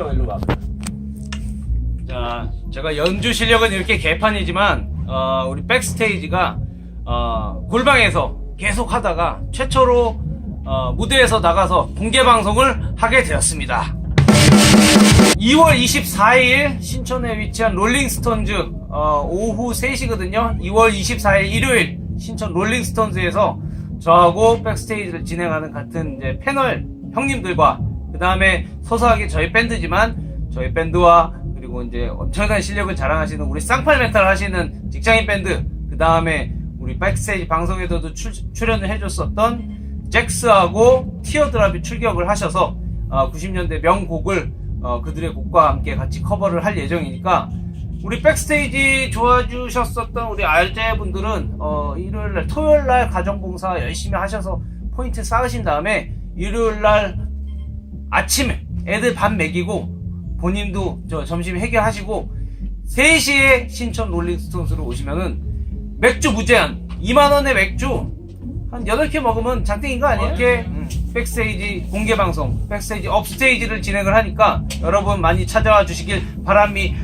오시오 일로 와. 자, 제가 연주 실력은 이렇게 개판이지만 어, 우리 백스테이지가 어, 골방에서 계속 하다가 최초로 어, 무대에서 나가서 공개 방송을 하게 되었습니다. 2월 24일 신촌에 위치한 롤링스톤즈 어, 오후 3시거든요. 2월 24일 일요일 신촌 롤링스톤즈에서 저하고 백스테이지를 진행하는 같은 이제 패널 형님들과 그 다음에 소소하게 저희 밴드지만 저희 밴드와 그리고 이제 엄청난 실력을 자랑하시는 우리 쌍팔 메탈 하시는 직장인 밴드 그 다음에 우리 백스테이지 방송에서도 출, 출연을 해줬었던 잭스하고 티어드랍이 출격을 하셔서 90년대 명곡을 어, 그들의 곡과 함께 같이 커버를 할 예정이니까 우리 백스테이지 좋아주셨었던 우리 알제 분들은 어, 일요일날 토요일날 가정봉사 열심히 하셔서 포인트 쌓으신 다음에 일요일날 아침에 애들 밥 먹이고 본인도 저 점심 해결하시고 3시에 신촌 롤링스톤스로 오시면은 맥주 무제한 2만원의 맥주 한 8개 먹으면 장땡인 거 아니에요? 이렇게 음, 백스테이지 공개 방송, 백스테이지 업스테이지를 진행을 하니까 여러분 많이 찾아와 주시길 바랍니다.